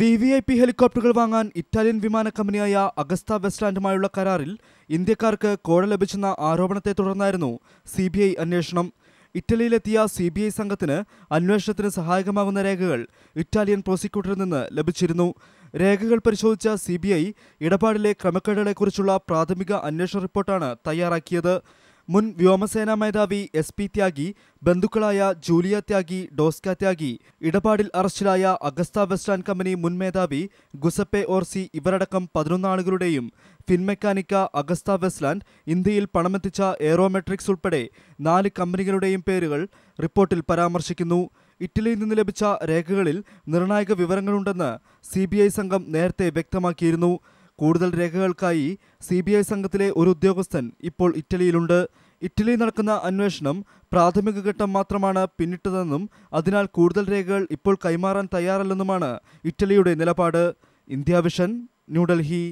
V V I P ഹെലികോപ്റ്ററുകൾ വാങ്ങാൻ Italian വിമാന കമ്പനിയായ അഗസ്ത വെസ്റ്റ്ലാൻഡുമായുള്ള കരാറിൽ ഇന്ത്യക്കാർക്ക് കോഴ ലഭിച്ചെന്ന ആരോപണത്തെ തുടർന്നായിരുന്നു സി ബി ഐ അന്വേഷണം. ഇറ്റലിയിലെത്തിയ സി ബി ഐ സംഘത്തിന് അന്വേഷണത്തിന് സഹായകമാകുന്ന രേഖകൾ ഇറ്റാലിയൻ പ്രോസിക്യൂട്ടറിൽ നിന്ന് ലഭിച്ചിരുന്നു. രേഖകൾ പരിശോധിച്ച സി ബി ഐ ഇടപാടിലെ ക്രമക്കേടുകളെക്കുറിച്ചുള്ള പ്രാഥമിക അന്വേഷണ റിപ്പോർട്ടാണ് തയ്യാറാക്കിയത്. മുൻ വ്യോമസേനാ മേധാവി എസ് പി ത്യാഗി ബന്ധുക്കളായ ജൂലിയ ത്യാഗി ഡോസ്ക ത്യാഗി ഇടപാടിൽ അറസ്റ്റിലായ അഗസ്ത വെസ്റ്റാൻ കമ്പനി മുൻ മേധാവി ഗുസപ്പെ ഓർസി ഇവരടക്കം പതിനൊന്നാളുകളുടെയും ഫിൻമെക്കാനിക്ക അഗസ്ത വെസ്റ്റ്ലാൻഡ് ഇന്ത്യയിൽ പണമെത്തിച്ച എയറോമെട്രിക്സ് ഉൾപ്പെടെ നാല് കമ്പനികളുടെയും പേരുകൾ റിപ്പോർട്ടിൽ പരാമർശിക്കുന്നു. ഇറ്റലിയിൽ നിന്ന് ലഭിച്ച രേഖകളിൽ നിർണായക വിവരങ്ങളുണ്ടെന്ന് സി സംഘം നേരത്തെ വ്യക്തമാക്കിയിരുന്നു. കൂടുതൽ രേഖകൾക്കായി സി ബി ഐ സംഘത്തിലെ ഒരു ഉദ്യോഗസ്ഥൻ ഇപ്പോൾ ഇറ്റലിയിലുണ്ട്. ഇറ്റലിയിൽ നടക്കുന്ന അന്വേഷണം പ്രാഥമിക ഘട്ടം മാത്രമാണ് പിന്നിട്ടതെന്നും അതിനാൽ കൂടുതൽ രേഖകൾ ഇപ്പോൾ കൈമാറാൻ തയ്യാറല്ലെന്നുമാണ് ഇറ്റലിയുടെ നിലപാട്. India vision New Delhi.